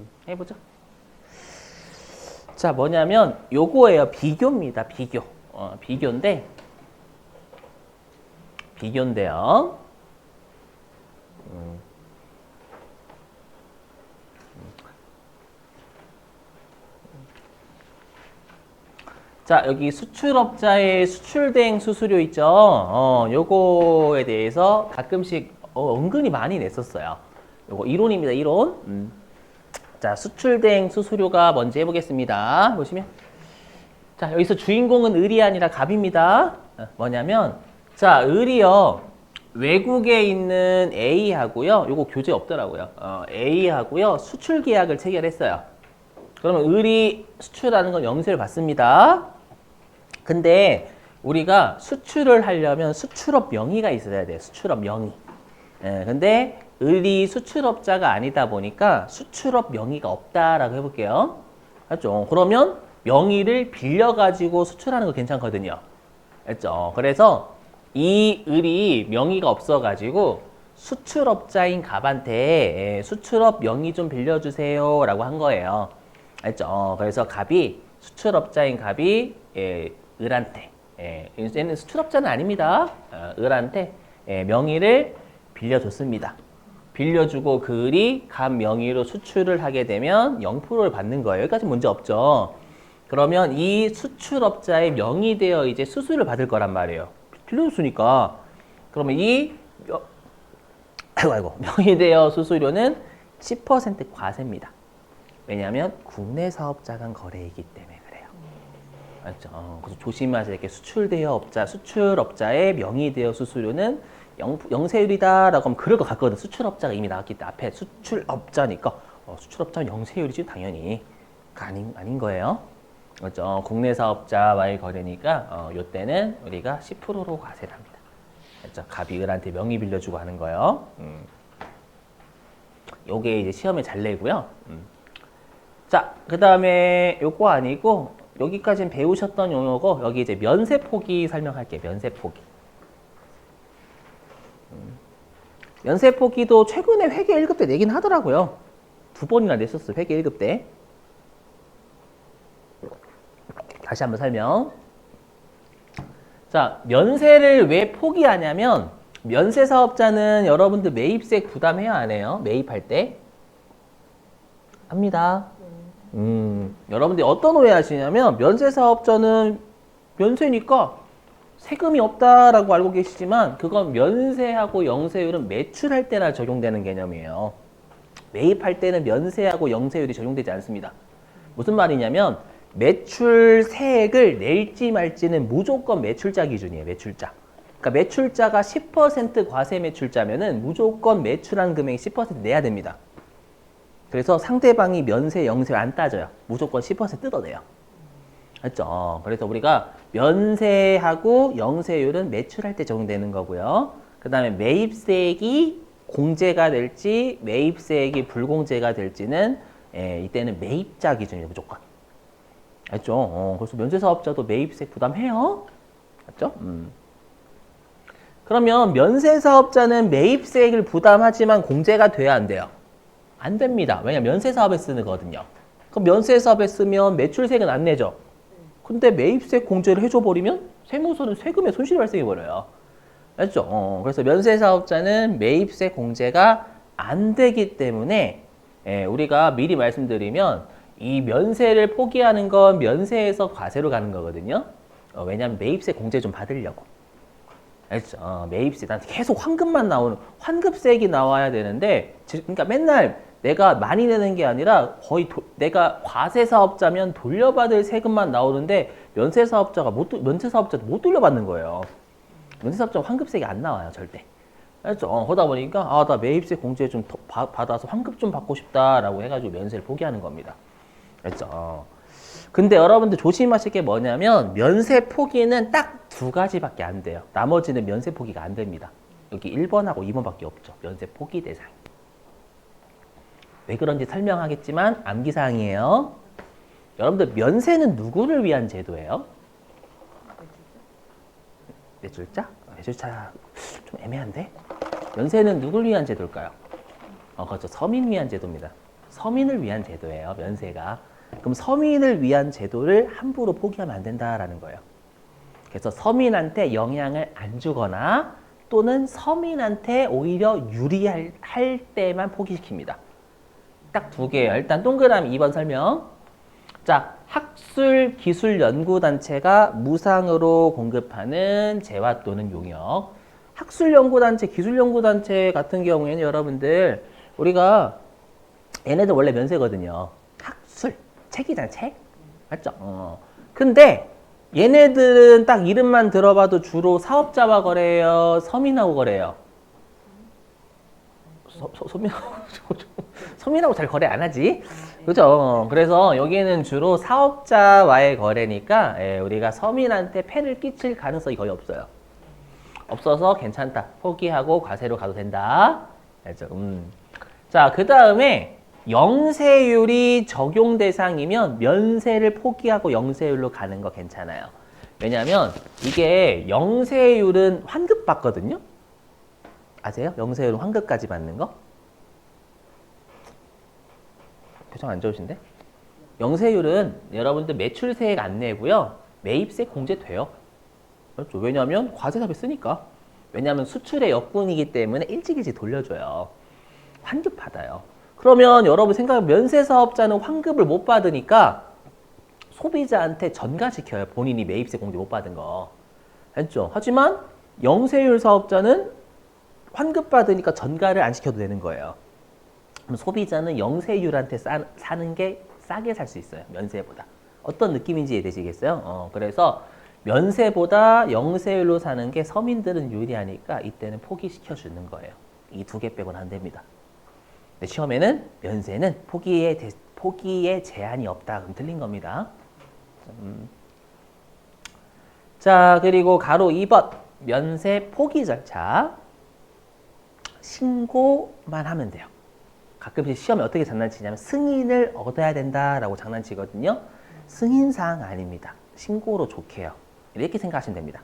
음, 해보죠. 자, 뭐냐면 요거예요. 비교입니다. 비교. 어, 비교인데 비교인데요. 음. 자, 여기 수출업자의 수출 대행 수수료 있죠? 어, 요거에 대해서 가끔씩 어, 은근히 많이 냈었어요. 요거 이론입니다, 이론. 음. 자, 수출 대행 수수료가 뭔지 해보겠습니다. 보시면. 자, 여기서 주인공은 을이 아니라 갑입니다. 어, 뭐냐면, 자, 을이요. 외국에 있는 A하고요. 요거 교재 없더라고요. 어, A하고요. 수출 계약을 체결했어요. 그러면 을이 수출하는 건 영세를 받습니다. 근데 우리가 수출을 하려면 수출업 명의가 있어야 돼요. 수출업 명의. 예, 근데 을이 수출업자가 아니다 보니까 수출업 명의가 없다라고 해볼게요. 알죠? 그러면 명의를 빌려가지고 수출하는 거 괜찮거든요. 알죠? 그래서 이 을이 명의가 없어가지고 수출업자인 갑한테 예, 수출업 명의 좀 빌려주세요 라고 한 거예요. 알죠? 그래서 갑이 수출업자인 갑이 예, 을한테 예, 얘는 수출업자는 아닙니다. 어, 을한테 예, 명의를 빌려줬습니다. 빌려주고 그 을이 갑 명의로 수출을 하게 되면 0%를 받는 거예요. 여기까지 문제 없죠. 그러면 이 수출업자의 명의되어 이제 수수료를 받을 거란 말이에요. 빌려줬으니까. 그러면 이 명- 아이고 아이고 명의되어 수수료는 10% 과세입니다. 왜냐하면 국내 사업자 간 거래이기 때문에 그래요. 알죠? 어, 그래서 조심하셔야 될 게 수출대여 업자, 수출업자의 명의대여 수수료는 영, 영세율이다라고 하면 그럴 것 같거든. 수출업자가 이미 나왔기 때문에 앞에 수출업자니까 어, 수출업자는 영세율이지 당연히 그 아닌 아닌 거예요. 그렇죠? 국내 사업자와의 거래니까 어, 요때는 우리가 10%로 과세를 합니다. 그렇죠? 갑이 을한테 명의 빌려주고 하는 거예요. 음. 요게 이제 시험에 잘 내고요. 음. 자, 그 다음에 요거 아니고 여기까지는 배우셨던 용어고 여기 이제 면세 포기 설명할게요. 면세 포기. 음. 면세 포기도 최근에 회계 1급 때 내긴 하더라고요. 두 번이나 냈었어요. 회계 1급 때. 다시 한번 설명. 자, 면세를 왜 포기하냐면 면세 사업자는 여러분들 매입세 부담해야 안 해요? 매입할 때? 합니다. 음, 여러분들이 어떤 오해 하시냐면 면세 사업자는 면세니까 세금이 없다라고 알고 계시지만 그건 면세하고 영세율은 매출할 때나 적용되는 개념이에요. 매입할 때는 면세하고 영세율이 적용되지 않습니다. 무슨 말이냐면 매출 세액을 낼지 말지는 무조건 매출자 기준이에요. 매출자. 그러니까 매출자가 10% 과세 매출자면은 무조건 매출한 금액이 10% 내야 됩니다. 그래서 상대방이 면세, 영세 안 따져요. 무조건 10% 뜯어내요. 알죠? 그래서 우리가 면세하고 영세율은 매출할 때 적용되는 거고요. 그 다음에 매입세액이 공제가 될지 매입세액이 불공제가 될지는 예, 이때는 매입자 기준이에요. 무조건. 알죠? 어, 그래서 면세사업자도 매입세 부담해요. 맞죠? 음. 그러면 면세사업자는 매입세액을 부담하지만 공제가 돼야 안 돼요? 안 됩니다. 왜냐면 면세사업에 쓰는 거거든요. 그럼 면세사업에 쓰면 매출세액은 안 내죠. 근데 매입세 공제를 해줘버리면 세무서는 세금에 손실이 발생해버려요. 알죠? 어, 그래서 면세사업자는 매입세 공제가 안 되기 때문에 예, 우리가 미리 말씀드리면 이 면세를 포기하는 건 면세에서 과세로 가는 거거든요. 어, 왜냐하면 매입세 공제 좀 받으려고. 알죠? 어, 매입세. 난 계속 환급만 나오는, 환급세액이 나와야 되는데, 지- 그러니까 맨날 내가 많이 내는 게 아니라 거의 도- 내가 과세 사업자면 돌려받을 세금만 나오는데, 면세 사업자가 못, 돌- 면세 사업자도 못 돌려받는 거예요. 면세 사업자 환급세액이 안 나와요, 절대. 알죠? 어, 그러다 보니까, 아, 나 매입세 공제 좀 더 바- 받아서 환급 좀 받고 싶다라고 해가지고 면세를 포기하는 겁니다. 어. 근데 여러분들 조심하실 게 뭐냐면 면세 포기는 딱 두 가지밖에 안 돼요. 나머지는 면세 포기가 안 됩니다. 여기 1번하고 2번밖에 없죠. 면세 포기 대상. 왜 그런지 설명하겠지만 암기 사항이에요. 여러분들 면세는 누구를 위한 제도예요? 매출자? 매출자 좀 애매한데? 면세는 누구를 위한 제도일까요? 어, 그렇죠. 서민 위한 제도입니다. 서민을 위한 제도예요. 면세가. 그럼 서민을 위한 제도를 함부로 포기하면 안 된다라는 거예요. 그래서 서민한테 영향을 안 주거나 또는 서민한테 오히려 유리할 할 때만 포기시킵니다. 딱 두 개예요. 일단 동그라미 2번 설명. 자, 학술 기술 연구 단체가 무상으로 공급하는 재화 또는 용역. 학술 연구 단체, 기술 연구 단체 같은 경우에는 여러분들 우리가 얘네들 원래 면세거든요. 학술, 책이잖아, 책. 맞죠? 어. 근데 얘네들은 딱 이름만 들어봐도 주로 사업자와 거래해요, 서민하고 거래해요. 서, 서, 서민하고 서민하고 잘 거래 안 하지, 그죠? 그래서 여기는 주로 사업자와의 거래니까 예, 우리가 서민한테 폐를 끼칠 가능성이 거의 없어요. 없어서 괜찮다. 포기하고 과세로 가도 된다. 알죠? 음. 자, 그 다음에 영세율이 적용 대상이면 면세를 포기하고 영세율로 가는 거 괜찮아요. 왜냐하면 이게 영세율은 환급 받거든요. 아세요? 영세율은 환급까지 받는 거? 표정 안 좋으신데? 영세율은 여러분들 매출세액 안 내고요. 매입세 공제돼요. 그렇죠. 왜냐하면 과세사비 쓰니까. 왜냐하면 수출의 역분이기 때문에 일찍 일찍 돌려줘요. 환급 받아요. 그러면 여러분 생각해 면세 사업자는 환급을 못 받으니까 소비자한테 전가시켜요. 본인이 매입세 공제 못 받은 거. 했죠. 하지만 영세율 사업자는 환급 받으니까 전가를 안 시켜도 되는 거예요. 그럼 소비자는 영세율한테 싸, 사는 게 싸게 살 수 있어요. 면세보다. 어떤 느낌인지 이해되시겠어요? 어, 그래서 면세보다 영세율로 사는 게 서민들은 유리하니까 이때는 포기시켜 주는 거예요. 이 두 개 빼고는 안 됩니다. 시험에는 면세는 포기에 대- 포기에 제한이 없다. 그럼 틀린 겁니다. 음. 자, 그리고 가로 2번 면세 포기 절차 신고만 하면 돼요. 가끔씩 시험에 어떻게 장난치냐면 승인을 얻어야 된다라고 장난치거든요. 승인사항 아닙니다. 신고로 좋게 해요. 이렇게 생각하시면 됩니다.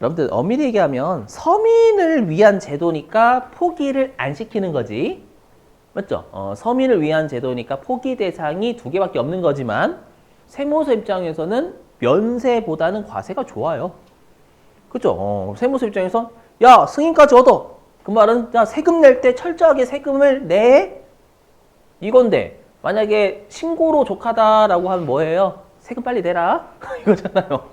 여러분들 엄밀히 얘기하면 서민을 위한 제도니까 포기를 안 시키는 거지. 맞죠? 어, 서민을 위한 제도니까 포기 대상이 두 개밖에 없는 거지만 세무서 입장에서는 면세보다는 과세가 좋아요. 그죠? 어, 세무서 입장에서 야 승인까지 얻어. 그 말은 야 세금 낼 때 철저하게 세금을 내 이건데 만약에 신고로 족하다라고 하면 뭐예요? 세금 빨리 내라 이거잖아요.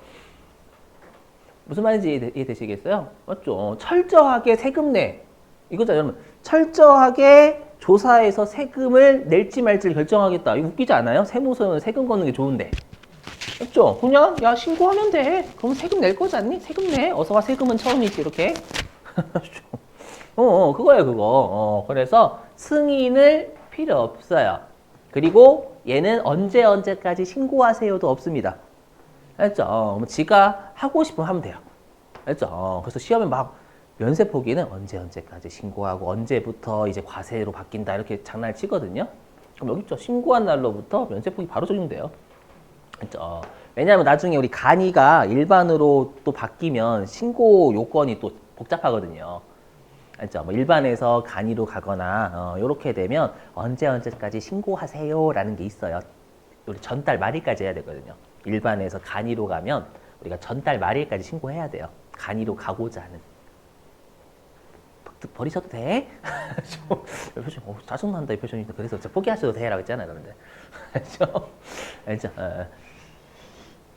무슨 말인지 이해- 이해되시겠어요? 맞죠? 어, 철저하게 세금 내 이거잖아요. 여러분. 철저하게 조사해서 세금을 낼지 말지를 결정하겠다. 이거 웃기지 않아요? 세무서는 세금 걷는 게 좋은데. 맞죠? 그냥 야 신고하면 돼. 그럼 세금 낼 거지 않니? 세금 내. 어서 와 세금은 처음이지 이렇게. 어, 어, 그거예요 그거. 어, 그래서 승인을 필요 없어요. 그리고 얘는 언제 언제까지 신고하세요도 없습니다. 알죠? 어, 뭐 지가 하고 싶으면 하면 돼요. 알죠? 어, 그래서 시험에 막 면세 포기는 언제 언제까지 신고하고 언제부터 이제 과세로 바뀐다 이렇게 장난을 치거든요. 그럼 여기 있죠. 신고한 날로부터 면세 포기 바로 적용 돼요. 알죠? 어, 왜냐하면 나중에 우리 간이가 일반으로 또 바뀌면 신고 요건이 또 복잡하거든요. 알죠? 뭐 일반에서 간이로 가거나 이렇게 되면 언제 언제까지 신고하세요라는 게 있어요. 우리 전달 말일까지 해야 되거든요. 일반에서 간이로 가면 우리가 전달 말일까지 신고해야 돼요. 간이로 가고자 하는. 버- 버리셔도 돼? 좀, 표정, 어, 짜증난다 이 표정이. 그래서 저 포기하셔도 돼 라고 했잖아요, 여러분들. 알죠? 알죠? 어.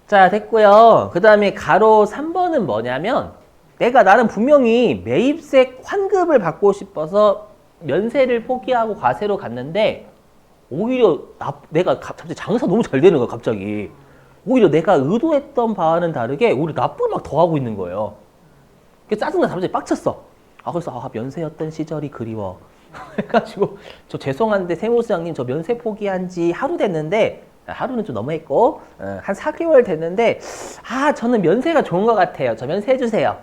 자, 됐고요. 그 다음에 가로 3번은 뭐냐면 내가 나는 분명히 매입세 환급을 받고 싶어서 면세를 포기하고 과세로 갔는데 오히려 나, 내가 가- 갑자기 장사 너무 잘 되는 거야 갑자기. 오히려 내가 의도했던 바와는 다르게 오히려 납부를 막더 하고 있는 거예요. 그 짜증나 갑자기 빡쳤어. 아 그래서 아 면세였던 시절이 그리워. 해가지고 저 죄송한데 세무서장님 저 면세 포기한 지 하루 됐는데 아, 하루는 좀 너무했고 어, 한 4개월 됐는데 아 저는 면세가 좋은 것 같아요. 저 면세 해주세요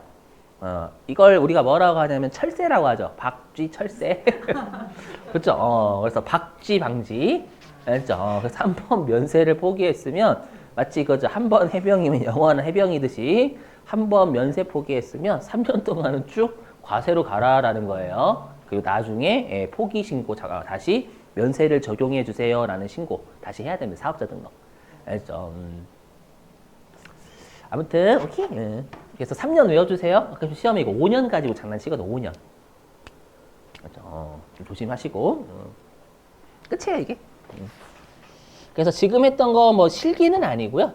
어, 이걸 우리가 뭐라고 하냐면 철세라고 하죠. 박쥐 철세. 그렇죠. 어, 그래서 박쥐 방지. 알죠. 어, 그래서 한 번 면세를 포기했으면 마치 그죠. 한 번 해병이면 영원한 해병이듯이 한 번 면세 포기했으면 3년 동안은 쭉 과세로 가라라는 거예요. 그리고 나중에 예, 포기 신고 자- 다시 면세를 적용해 주세요라는 신고 다시 해야 됩니다. 사업자 등록. 알죠? 음. 아무튼 오케이. 예. 그래서 3년 외워주세요. 그럼 시험에 이거 5년 가지고 장난치거든. 5년. 알죠? 어, 좀 조심하시고. 음. 끝이에요 이게. 음. 그래서 지금 했던 거 뭐 실기는 아니고요.